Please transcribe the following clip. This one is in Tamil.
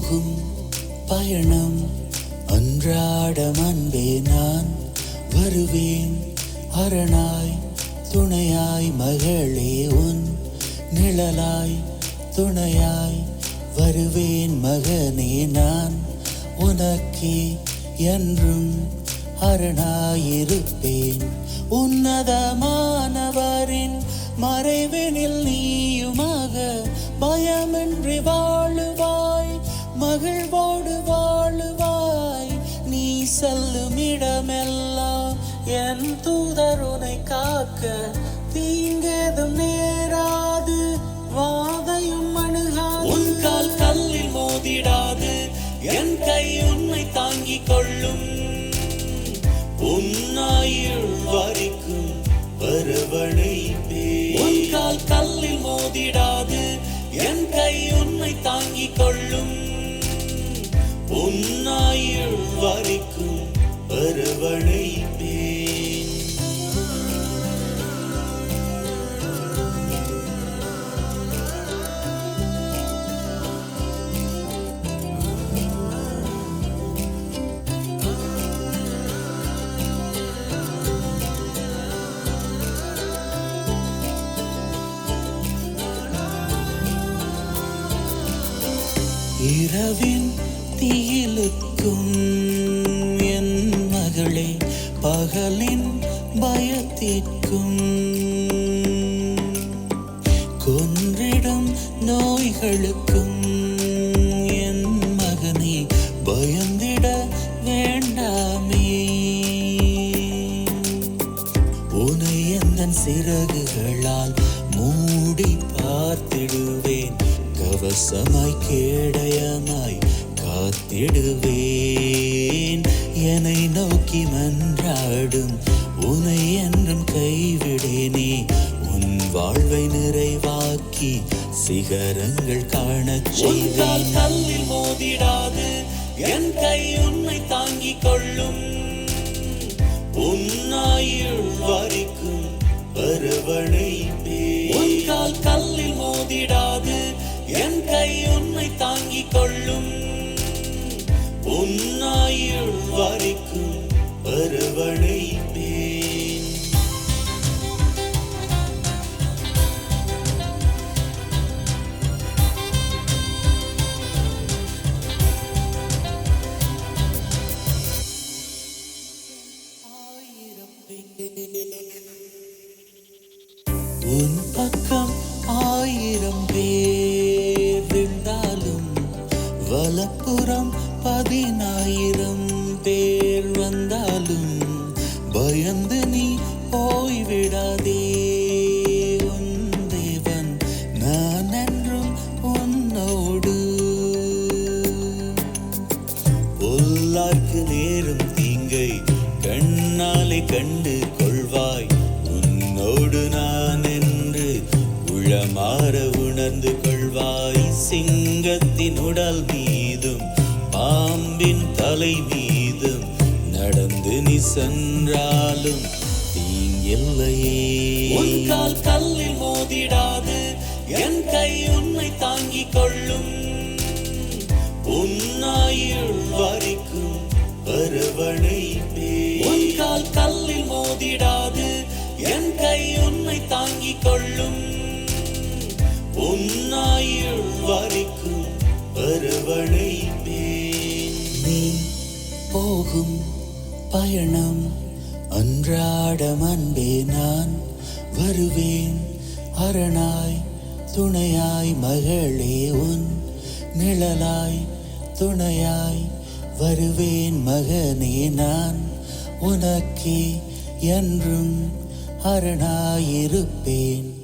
போகும் பயணம். அன்றாடம் அன்பே நான் வருவேன். அரணாய் துணையாய் மகளே உன் நிழலாய் துணையாய் வருவேன் மகனே நான். உனக்கே என்றும் அரணாயிருப்பேன். உன்னதமானவரின் மறைவினில் நீ என் தூதருனை காக்க தீங்கேதும் நேராது வாதையும் அணுகாது. உன் கால் கல்லில் மோதிடாது என் கை உன்னை தாங்கிக் கொள்ளும். உன்னாயுள் இரவின் தீயிலுக்கும் என் மகளே பகலின் பயத்திற்கும். கொன்றிடம் நோய்களுக்கும் என் மகனே பயந்திட வேண்டாமே. உனை எந்தன் சிறகுகளால் மூடி பார்த்திடுவேன். கவசமாய் கேடயமாய் காத்திடுவேன். என்னை நோக்கி மன்றாடும் உனை என்றும் கைவிடேனே. உன் வாழ்வை நிறைவாக்கி சிகரங்கள் காணச் செய்தால் கல்லில் மோதிடாது என் கை உன்னை தாங்கிக் கொள்ளும். உன்னாயுள் வரிக்கும் பருவனை பேர் கை உன்னை தாங்கிக் கொள்ளும். உன்னாயுள் வரைக்கும் வருவனை உன் பக்கம் ஆயிரம் பேர். வலப்புறம் பதினாயிரம் பேர் வந்தாலும் பயந்து நீ போய்விடாதே. பொல்லார்க்கு நேரும் தீங்கை கண்ணாலே கண்டு கொள்வாய். உன்னோடு நான் என்று உளமாற உணர்ந்து கொள்வாய். சிங்கத்தின் உடல் நீ பாம்பின் தலை மீதும் நடந்து நீ சென்றாலும் தீங்கில்லையே கால் கல்லில் மோதிடாது என் கை உன்னை தாங்கிக் கொள்ளும். உன்னாயுள் வரிக்கும் வருவனை உன் கால் கல்லில் மோதிடாது என் கை உன்னை தாங்கிக் கொள்ளும். உன்னாயுள் வரிக்கும் வருவனை நீ போகும் பயணம். அன்றாடம் அன்பே நான் வருவேன். அரணாய் துணையாய் மகளே உன் நிழலாய் துணையாய் வருவேன் மகனே நான். உனக்கே என்றும் அரணாயிருப்பேன்.